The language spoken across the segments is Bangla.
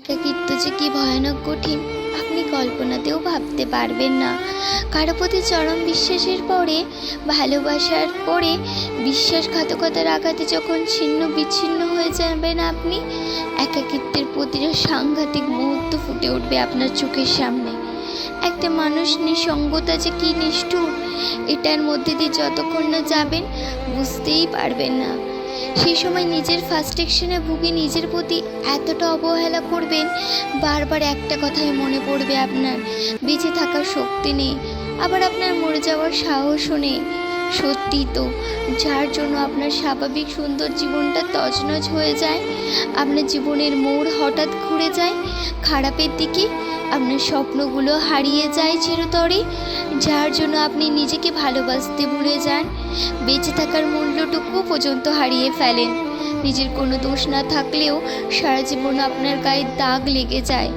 একাকিত্ব যে কি ভয়ানক কঠিন, আপনি কল্পনাতেও ভাবতে পারবেন না। কারও প্রতি চরম বিশ্বাসের পরে, ভালোবাসার পরে বিশ্বাসঘাতকতার আঘাতে যখন ছিন্ন বিচ্ছিন্ন হয়ে যাবেন আপনি, একাকিত্বের প্রতিটা সাংঘাতিক মুহূর্ত ফুটে উঠবে আপনার চোখের সামনে। একটা মানুষ নিঃসঙ্গতা যে কী নিষ্ঠুর, এটার মধ্যে দিয়ে যতক্ষণ না যাবেন, বুঝতেই পারবেন না। সেই সময় নিজের ফার্স্টেকশনে ভুগে নিজের প্রতি এতটা অবহেলা করবেন, বারবার একটা কথাই মনে পড়বে আপনার, বেঁচে থাকার শক্তি নেই। আবার আপনার মরে যাওয়ার সাহসও নেই। সত্যি তো, যার জন্য আপনার স্বাভাবিক সুন্দর জীবনটা তছনছ হয়ে যায়, আপনার জীবনের মোড় হঠাৎ ঘুরে যায়, খারাপের দিকে আপনার স্বপ্নগুলো হারিয়ে যায় চিরতরে, যার জন্য আপনি নিজেকে ভালোবাসতে ভুলে যান, বেঁচে থাকার মূল্যটুকু পর্যন্ত হারিয়ে ফেলেন, নিজের কোনো দোষ না থাকলেও সারা জীবন আপনার গায়ে দাগ লেগে যায়,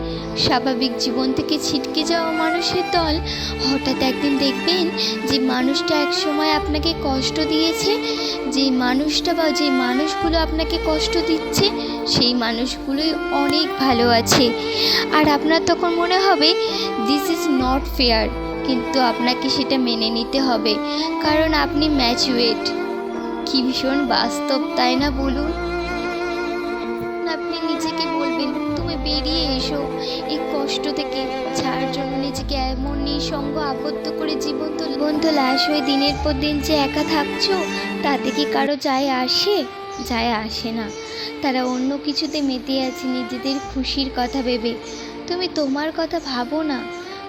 স্বাভাবিক জীবন থেকে ছিটকে যাওয়া মানুষের দল, হঠাৎ একদিন দেখবেন যে মানুষটা একসময় আপনাকে কষ্ট দিয়েছে, যে মানুষটা বা যে মানুষগুলো আপনাকে কষ্ট দিচ্ছে, সেই মানুষগুলোই অনেক ভালো আছে। আর আপনার তখন মনে হবে দিস ইজ নট ফেয়ার কিন্তু আপনাকে সেটা মেনে নিতে হবে। কারণ আপনি ম্যাচুয়েট। কী ভীষণ বাস্তব, তাই না বলুন? আপনি নিজেকে বলবেন, তুমি বেরিয়ে এসো, এই কষ্ট থেকে নিজেকে এমন নিঃসঙ্গ আবদ্ধ করে জীবন তো জীবন লাশ হয়ে দিনের পর দিন যে একা থাকছো, তাতে কি কারও যায় আসে? যায় আসে না। তারা অন্য কিছুতে মেতে আছে নিজেদের খুশির কথা ভেবে। তুমি তোমার কথা ভাবো না।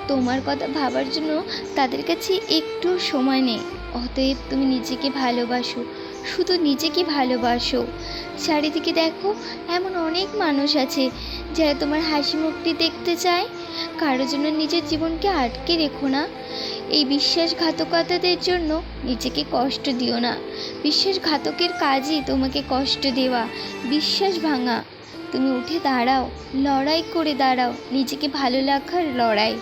তোমার কথা ভাবার জন্য তাদের কাছে একটু সময় নেই। অতএব তুমি নিজেকে ভালোবাসো। শুধু নিজেকে ভালোবাসো। চারিদিকে দেখো, এমন অনেক মানুষ আছে যারা তোমার হাসি মুখটি দেখতে চায়, কারও জন্য নিজের জীবনকে আটকে রেখো না। এই বিশ্বাসঘাতকতাদের জন্য নিজেকে কষ্ট দিও না। বিশ্বাসঘাতকের কাজই তোমাকে কষ্ট দেওয়া। বিশ্বাস ভাঙা। তুমি উঠে দাঁড়াও, লড়াই করে দাঁড়াও। নিজেকে ভালো রাখার লড়াই।